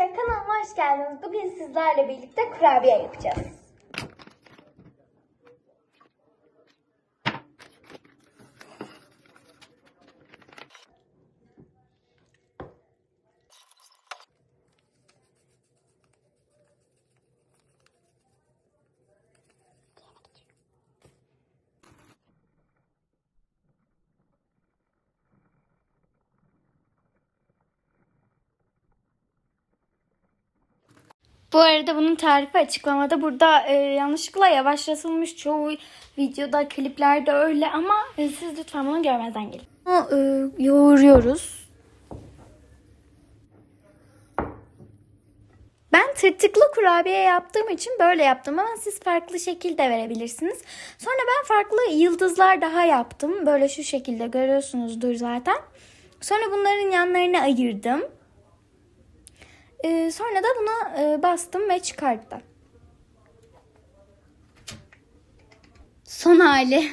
arkadaşlar kanalıma hoş geldiniz. Bugün sizlerle birlikte kurabiye yapacağız. Bu arada bunun tarifi açıklamada. Burada e, yanlışlıkla yavaşlatılmış çoğu videoda, kliplerde öyle ama e, siz lütfen bunu görmezden gelin. Bunu e, yoğuruyoruz. Ben tırtıklı kurabiye yaptığım için böyle yaptım ama siz farklı şekilde verebilirsiniz. Sonra ben farklı yıldızlar daha yaptım. Böyle şu şekilde görüyorsunuzdur zaten. Sonra bunların yanlarını ayırdım. Ee, sonra da buna e, bastım ve çıkarttım. Son hali.